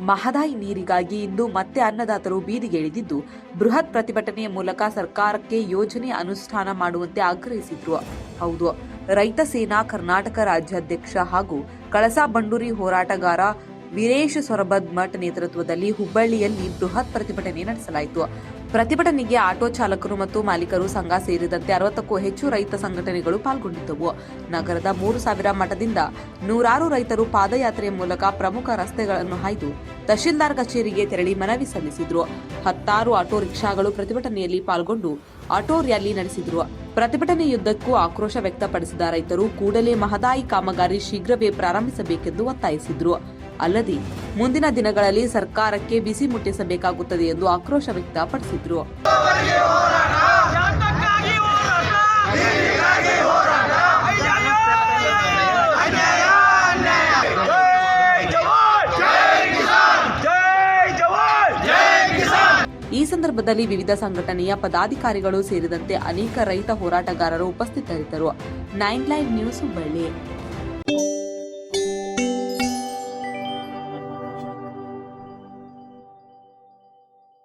ಮಹದಾಯಿ ನೀರಿಗಾಗಿ ಇಂದು ಮತ್ತೆ ಅನ್ನದಾತರು ಬೀದಿಗೆ ಇಳಿದಿದ್ದು ಬೃಹತ್ ಪ್ರತಿಭಟನೆಯ ಮೂಲಕ ಸರ್ಕಾರಕ್ಕೆ ಯೋಜನೆ ಅನುಷ್ಠಾನ ಮಾಡುವಂತೆ ಆಗ್ರಹಿಸಿದ್ರು. ಹೌದು, ರೈತ ಸೇನಾ ಕರ್ನಾಟಕ ರಾಜ್ಯಾಧ್ಯಕ್ಷ ಹಾಗೂ ಕಳಸಾ ಬಂಡೂರಿ ಹೋರಾಟಗಾರ ವೀರೇಶ್ ಸೊರಬದ್ ಮಠ್ ನೇತೃತ್ವದಲ್ಲಿ ಹುಬ್ಬಳ್ಳಿಯಲ್ಲಿ ಬೃಹತ್ ಪ್ರತಿಭಟನೆ ನಡೆಸಲಾಯಿತು. ಪ್ರತಿಭಟನೆಗೆ ಆಟೋ ಚಾಲಕರು ಮತ್ತು ಮಾಲೀಕರು ಸಂಘ ಸೇರಿದಂತೆ ಅರವತ್ತಕ್ಕೂ ಹೆಚ್ಚು ರೈತ ಸಂಘಟನೆಗಳು ಪಾಲ್ಗೊಂಡಿದ್ದವು. ನಗರದ ಮೂರು ಸಾವಿರ ಮಠದಿಂದ ನೂರಾರು ರೈತರು ಪಾದಯಾತ್ರೆಯ ಮೂಲಕ ಪ್ರಮುಖ ರಸ್ತೆಗಳನ್ನು ಹಾಯ್ದು ತಹಶೀಲ್ದಾರ್ ಕಚೇರಿಗೆ ತೆರಳಿ ಮನವಿ ಸಲ್ಲಿಸಿದ್ರು. ಹತ್ತಾರು ಆಟೋ ರಿಕ್ಷಾಗಳು ಪ್ರತಿಭಟನೆಯಲ್ಲಿ ಪಾಲ್ಗೊಂಡು ಆಟೋ ರ್ಯಾಲಿ ನಡೆಸಿದ್ರು. ಪ್ರತಿಭಟನೆಯುದ್ದಕ್ಕೂ ಆಕ್ರೋಶ ವ್ಯಕ್ತಪಡಿಸಿದ ರೈತರು ಕೂಡಲೇ ಮಹದಾಯಿ ಕಾಮಗಾರಿ ಶೀಘ್ರವೇ ಪ್ರಾರಂಭಿಸಬೇಕೆಂದು ಒತ್ತಾಯಿಸಿದ್ರು. ಅಲ್ಲದೆ ಮುಂದಿನ ದಿನಗಳಲ್ಲಿ ಸರ್ಕಾರಕ್ಕೆ ಬಿಸಿ ಮುಟ್ಟಿಸಬೇಕಾಗುತ್ತದೆ ಎಂದು ಆಕ್ರೋಶ ವ್ಯಕ್ತಪಡಿಸಿದ್ರು. ಈ ಸಂದರ್ಭದಲ್ಲಿ ವಿವಿಧ ಸಂಘಟನೆಯ ಪದಾಧಿಕಾರಿಗಳು ಸೇರಿದಂತೆ ಅನೇಕ ರೈತ ಹೋರಾಟಗಾರರು ಉಪಸ್ಥಿತರಿದ್ದರು. Nine live news Hubballi.